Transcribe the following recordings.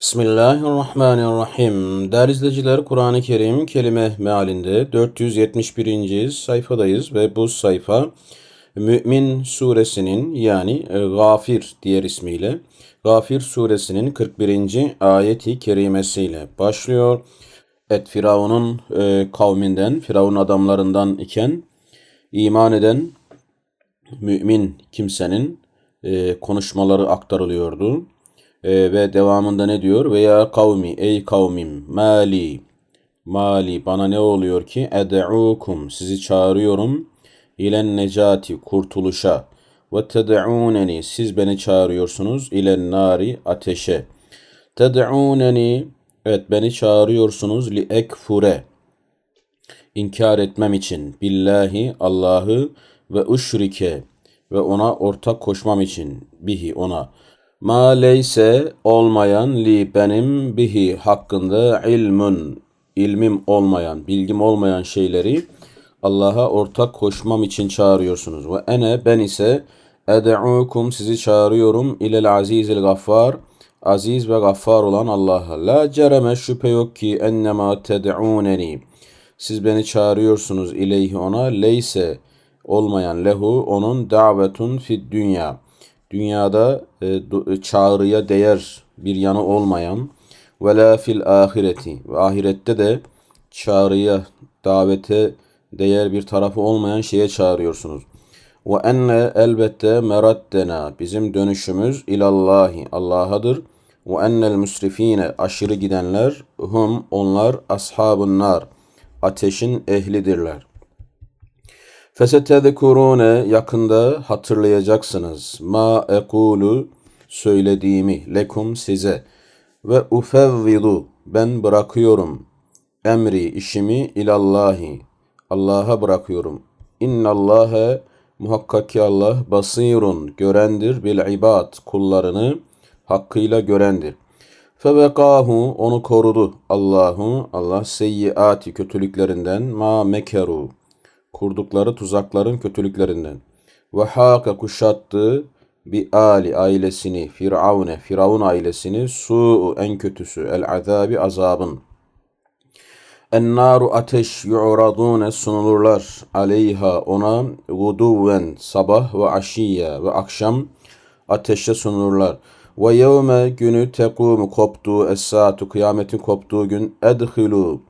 Bismillahirrahmanirrahim. Değerli izleyiciler, Kur'an-ı Kerim kelime mealinde 471. sayfadayız ve bu sayfa Mü'min suresinin yani e, Gafir diğer ismiyle Gafir suresinin 41. ayeti kerimesiyle başlıyor. Et Firavun'un e, kavminden, Firavun adamlarından iken iman eden mümin kimsenin e, konuşmaları aktarılıyordu. E, ve devamında ne diyor? Veya kavmi, ey kavmim, mali, mali bana ne oluyor ki? Ed'ukum, sizi çağırıyorum. İlen necati, kurtuluşa. Ve ted'uneni, siz beni çağırıyorsunuz. İlen nari, ateşe. Ted'uneni, evet beni çağırıyorsunuz. Li ekfure, inkar etmem için. Billahi, Allah'ı ve uşrike, ve ona ortak koşmam için. Bihi, ona. Ma leyse olmayan li benim bihi hakkında ilmun ilmim olmayan, bilgim olmayan şeyleri Allah'a ortak koşmam için çağırıyorsunuz. Ve ene ben ise ed'ukum sizi çağırıyorum ilel azizil gaffar aziz ve gaffar olan Allah'a. La cereme şüphe yok ki ennema ted'uneni siz beni çağırıyorsunuz ileyhi ona leyse olmayan lehu onun davetun fid dünya dünyada e, e, çağrıya değer bir yanı olmayan ve la fil ahireti ve ahirette de çağrıya, davete değer bir tarafı olmayan şeye çağırıyorsunuz. Ve enne elbette meraddena bizim dönüşümüz ilallahi Allah'adır. Ve ennel müsrifine aşırı gidenler hum onlar ashabun nar ateşin ehlidirler. Fesetezkurune yakında hatırlayacaksınız. Ma ekulu söylediğimi lekum size. Ve ufevvidu ben bırakıyorum emri işimi ilallahi. Allah'a bırakıyorum. İnnallâhe muhakkak ki Allah basirun görendir bil ibad kullarını hakkıyla görendir. Febekahu onu korudu Allahu Allah seyyiati kötülüklerinden ma mekeru kurdukları tuzakların kötülüklerinden. Ve hâke kuşattı bi ali ailesini Firavune Firavun ailesini su en kötüsü el azabi azabın. Ennaru ateş yu'radune sunulurlar aleyha ona guduven sabah ve aşiye ve akşam ateşte sunulurlar. Ve yevme günü tekumu koptuğu es-saatu kıyametin koptuğu gün edhilu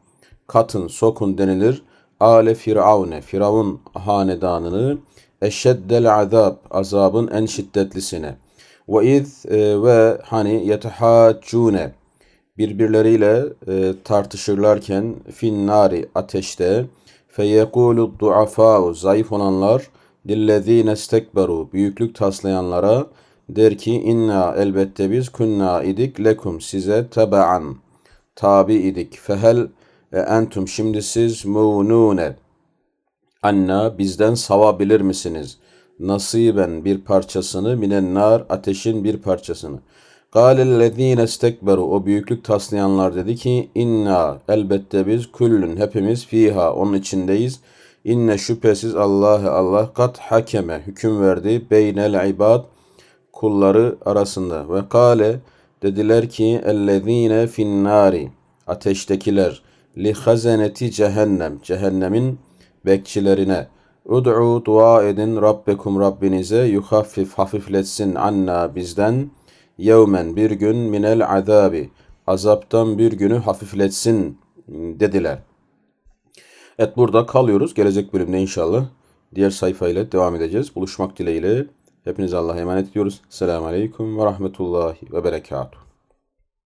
katın sokun denilir ale firavune firavun hanedanını eşeddel azab azabın en şiddetlisine. Ve iz e, ve hani yetehaccune birbirleriyle e, tartışırlarken finnari ateşte feyekulu duafa'u zayıf olanlar dillezine istekberu büyüklük taslayanlara der ki inna elbette biz kunna idik lekum size tebaan tabi idik. Fehel entum şimdi siz munune anna bizden savabilir misiniz? Nasiben bir parçasını minen nar ateşin bir parçasını. Kâlellezîne istekberu o büyüklük taslayanlar dedi ki inna elbette biz küllün hepimiz fiha onun içindeyiz. İnne şüphesiz Allah'ı Allah kat hakeme hüküm verdi beynel ibad kulları arasında ve kale dediler ki ellezîne finnari ateştekiler li hazeneti cehennem cehennemin bekçilerine Ud'u dua edin Rabbekum Rabbinize yuhaffif hafifletsin anna bizden yevmen bir gün minel azabi azaptan bir günü hafifletsin dediler. Evet burada kalıyoruz. Gelecek bölümde inşallah diğer sayfayla devam edeceğiz. Buluşmak dileğiyle hepinize Allah'a emanet ediyoruz. Selamun Aleyküm ve Rahmetullahi ve Berekatuhu.